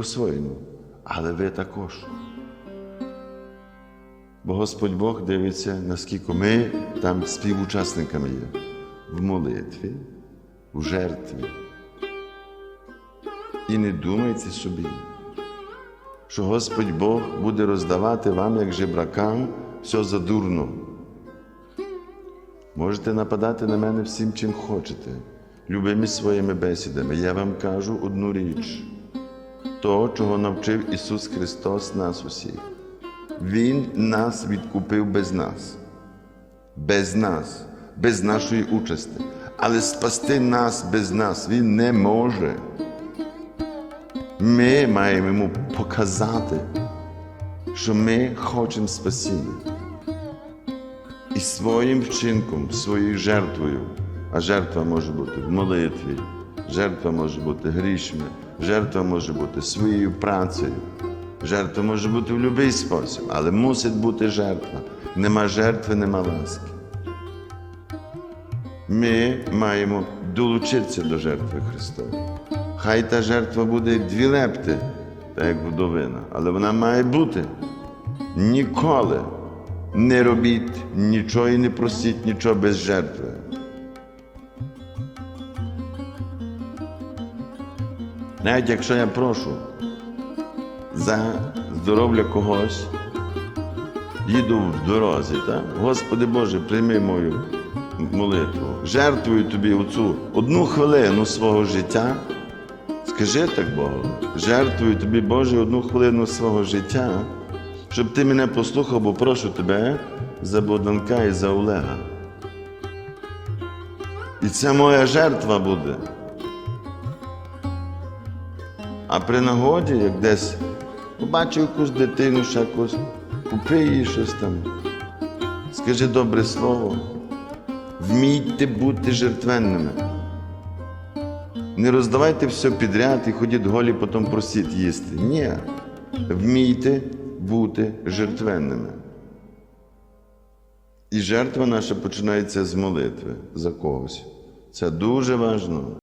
по-своєму, але ви також. Бо Господь Бог дивиться, наскільки ми там співучасниками є в молитві, в жертві. І не думайте собі, що Господь Бог буде роздавати вам, як жебракам, все задурно. Можете нападати на мене всім, чим хочете, любими своїми бесідами. Я вам кажу одну річ: того, чого навчив Ісус Христос нас усіх. Він нас відкупив без нас, без нас, без нашої участі. Але спасти нас без нас Він не може. Ми маємо йому показати, що ми хочемо спасіння. І своїм вчинком, своєю жертвою, а жертва може бути в молитві, жертва може бути грішми, жертва може бути своєю працею, жертва може бути в будь-який спосіб, але мусить бути жертва. Нема жертви, нема ласки. Ми маємо долучитися до жертви Христової. Хай та жертва буде дві лепти, так як вдовина, але вона має бути. Ніколи не робіть нічого і не просіть нічого без жертви. Навіть якщо я прошу за здоров'я когось, їду в дорозі, так? Господи Боже, прийми мою молитву. Жертвую тобі оцю одну хвилину свого життя. Скажи так Богу, жертвую тобі, Боже, одну хвилину свого життя, щоб ти мене послухав, бо прошу тебе за Богданка і за Олега. І це моя жертва буде. А при нагоді, як десь побачив якусь дитину, ще якусь, купи їй щось там, скажи добре слово, вмійте бути жертвенними. Не роздавайте все підряд і ходіть голі, потім просіть їсти. Ні. Вмійте бути жертвенними. І жертва наша починається з молитви за когось. Це дуже важливо.